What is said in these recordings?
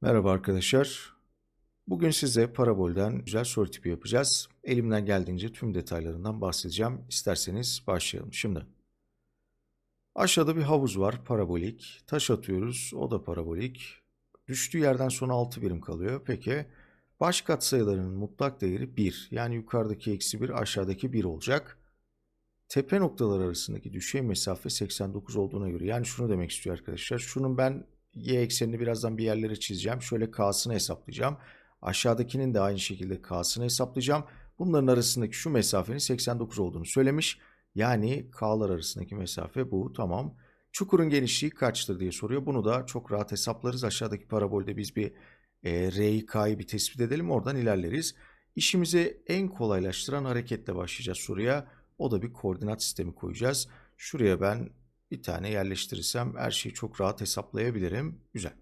Merhaba arkadaşlar. Bugün size parabolden güzel soru tipi yapacağız. Elimden geldiğince tüm detaylarından bahsedeceğim. İsterseniz başlayalım. Şimdi aşağıda bir havuz var parabolik. Taş atıyoruz o da parabolik. Düştüğü yerden sonra 6 birim kalıyor. Peki baş katsayılarının mutlak değeri 1. Yani yukarıdaki eksi 1 aşağıdaki 1 olacak. Tepe noktalar arasındaki düşey mesafe 89 olduğuna göre. Yani şunu demek istiyor arkadaşlar. Şunun ben y eksenini birazdan bir yerlere çizeceğim. Şöyle k'sını hesaplayacağım. Aşağıdakinin de aynı şekilde k'sını hesaplayacağım. Bunların arasındaki şu mesafenin 89 olduğunu söylemiş. Yani k'lar arasındaki mesafe bu. Tamam. Çukurun genişliği kaçtır diye soruyor. Bunu da çok rahat hesaplarız. Aşağıdaki parabolde biz bir e, r'yi k'yı bir tespit edelim. Oradan ilerleriz. İşimizi en kolaylaştıran hareketle başlayacağız soruya. O da bir koordinat sistemi koyacağız. Şuraya ben bir tane yerleştirirsem her şeyi çok rahat hesaplayabilirim. Güzel.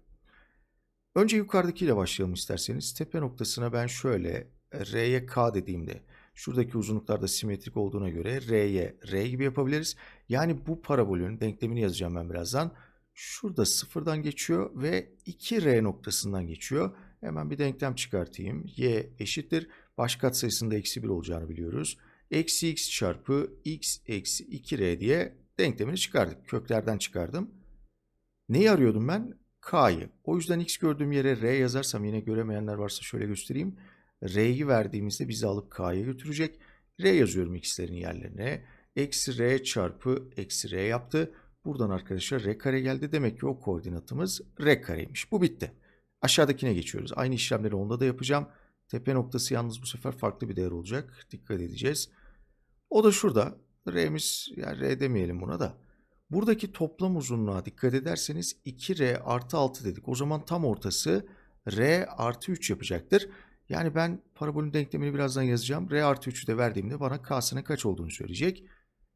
Önce yukarıdakiyle başlayalım isterseniz. Tepe noktasına ben şöyle R'ye K dediğimde şuradaki uzunluklar da simetrik olduğuna göre R'ye R gibi yapabiliriz. Yani bu parabolün denklemini yazacağım ben birazdan. Şurada sıfırdan geçiyor ve 2R noktasından geçiyor. Hemen bir denklem çıkartayım. Y eşittir. Baş katsayısında eksi 1 olacağını biliyoruz. Eksi x çarpı x eksi 2R diye denklemini çıkardık. Köklerden çıkardım. Neyi arıyordum ben? K'yı. O yüzden x gördüğüm yere R yazarsam yine göremeyenler varsa şöyle göstereyim. R'yi verdiğimizde bizi alıp K'ya götürecek. R yazıyorum x'lerin yerlerine. Eksi R çarpı eksi R yaptı. Buradan arkadaşlar R kare geldi. Demek ki o koordinatımız R kareymiş. Bu bitti. Aşağıdakine geçiyoruz. Aynı işlemleri onda da yapacağım. Tepe noktası yalnız bu sefer farklı bir değer olacak. Dikkat edeceğiz. O da şurada. R'miz yani R demeyelim buna da. Buradaki toplam uzunluğa dikkat ederseniz 2R artı 6 dedik. O zaman tam ortası R artı 3 yapacaktır. Yani ben parabolün denklemini birazdan yazacağım. R artı 3'ü de verdiğimde bana K'sının kaç olduğunu söyleyecek.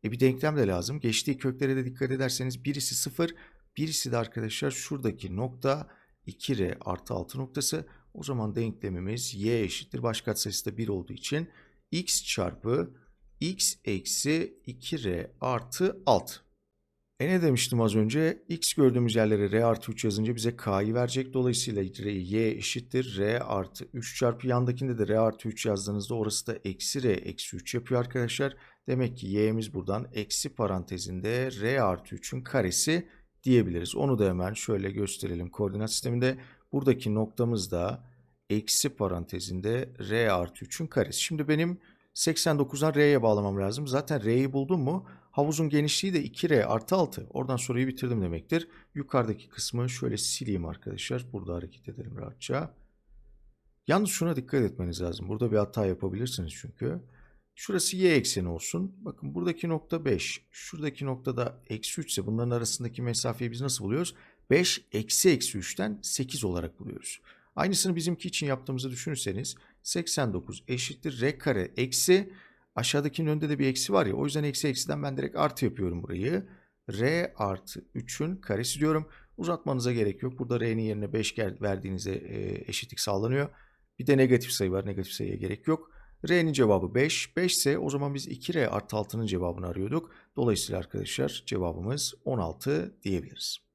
E bir denklem de lazım. Geçtiği köklere de dikkat ederseniz birisi 0, birisi de arkadaşlar şuradaki nokta 2R artı 6 noktası. O zaman denklemimiz y eşittir. Baş katsayısı da 1 olduğu için x çarpı x eksi 2r artı 6. E ne demiştim az önce? X gördüğümüz yerlere R artı 3 yazınca bize K'yı verecek. Dolayısıyla Y eşittir R artı 3 çarpı yandakinde de R artı 3 yazdığınızda orası da eksi R eksi 3 yapıyor arkadaşlar. Demek ki Y'miz buradan eksi parantezinde R artı 3'ün karesi diyebiliriz. Onu da hemen şöyle gösterelim koordinat sisteminde. Buradaki noktamız da eksi parantezinde R artı 3'ün karesi. Şimdi benim 89'dan R'ye bağlamam lazım. Zaten R'yi buldum mu havuzun genişliği de 2R artı 6. Oradan soruyu bitirdim demektir. Yukarıdaki kısmı şöyle sileyim arkadaşlar. Burada hareket edelim rahatça. Yalnız şuna dikkat etmeniz lazım. Burada bir hata yapabilirsiniz çünkü. Şurası y ekseni olsun. Bakın buradaki nokta 5. Şuradaki nokta da eksi 3 ise bunların arasındaki mesafeyi biz nasıl buluyoruz? 5 eksi eksi 3'ten 8 olarak buluyoruz. Aynısını bizimki için yaptığımızı düşünürseniz 89 eşittir r kare eksi aşağıdakinin önünde de bir eksi var ya o yüzden eksi eksiden ben direkt artı yapıyorum burayı. r artı 3'ün karesi diyorum. Uzatmanıza gerek yok. Burada r'nin yerine 5 verdiğinizde e, eşitlik sağlanıyor. Bir de negatif sayı var. Negatif sayıya gerek yok. R'nin cevabı 5. 5 ise o zaman biz 2R artı 6'nın cevabını arıyorduk. Dolayısıyla arkadaşlar cevabımız 16 diyebiliriz.